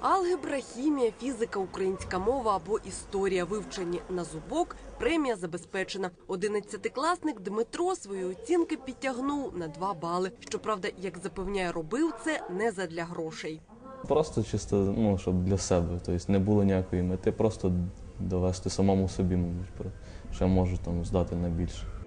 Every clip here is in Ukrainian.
Алгебра, хімія, фізика, українська мова або історія вивчені на зубок. Премія забезпечена. Одинадцятикласник Дмитро свої оцінки підтягнув на 2 бали. Щоправда, як запевняє, робив це не задля грошей. Просто чисто, ну, щоб для себе. Тобто не було ніякої мети, просто довести самому собі, мабуть, що я можу там здати на більше.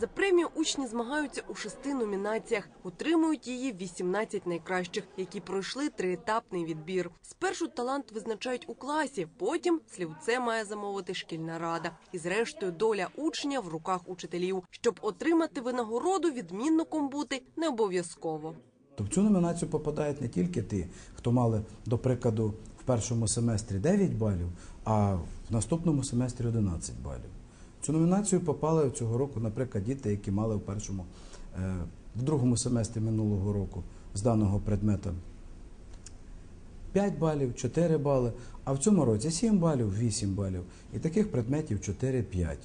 За премію учні змагаються у шести номінаціях. Отримують її 18 найкращих, які пройшли триетапний відбір. Спершу талант визначають у класі, потім слівце має замовити шкільна рада. І зрештою доля учня в руках учителів. Щоб отримати винагороду, відмінником бути не обов'язково. То в цю номінацію попадають не тільки ті, хто мали, до прикладу, в першому семестрі 9 балів, а в наступному семестрі 11 балів. Цю номінацію попали цього року, наприклад, діти, які мали в першому, е, в другому семестрі минулого року з даного предмета 5 балів, 4 бали, а в цьому році 7 балів, 8 балів. І таких предметів 4-5.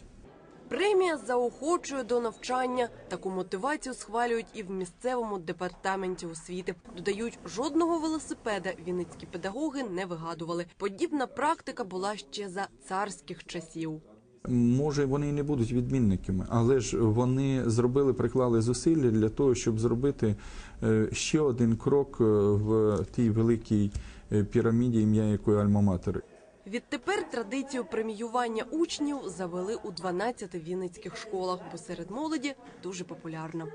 Премія заохочує до навчання. Таку мотивацію схвалюють і в місцевому департаменті освіти. Додають, жодного велосипеда вінницькі педагоги не вигадували. Подібна практика була ще за царських часів. Може, вони і не будуть відмінниками, але ж вони зробили, приклали зусилля для того, щоб зробити е, ще один крок е, в тій великій е, піраміді, ім'я якої Альма-Матери. Відтепер традицію преміювання учнів завели у 12 вінницьких школах, бо серед молоді дуже популярна.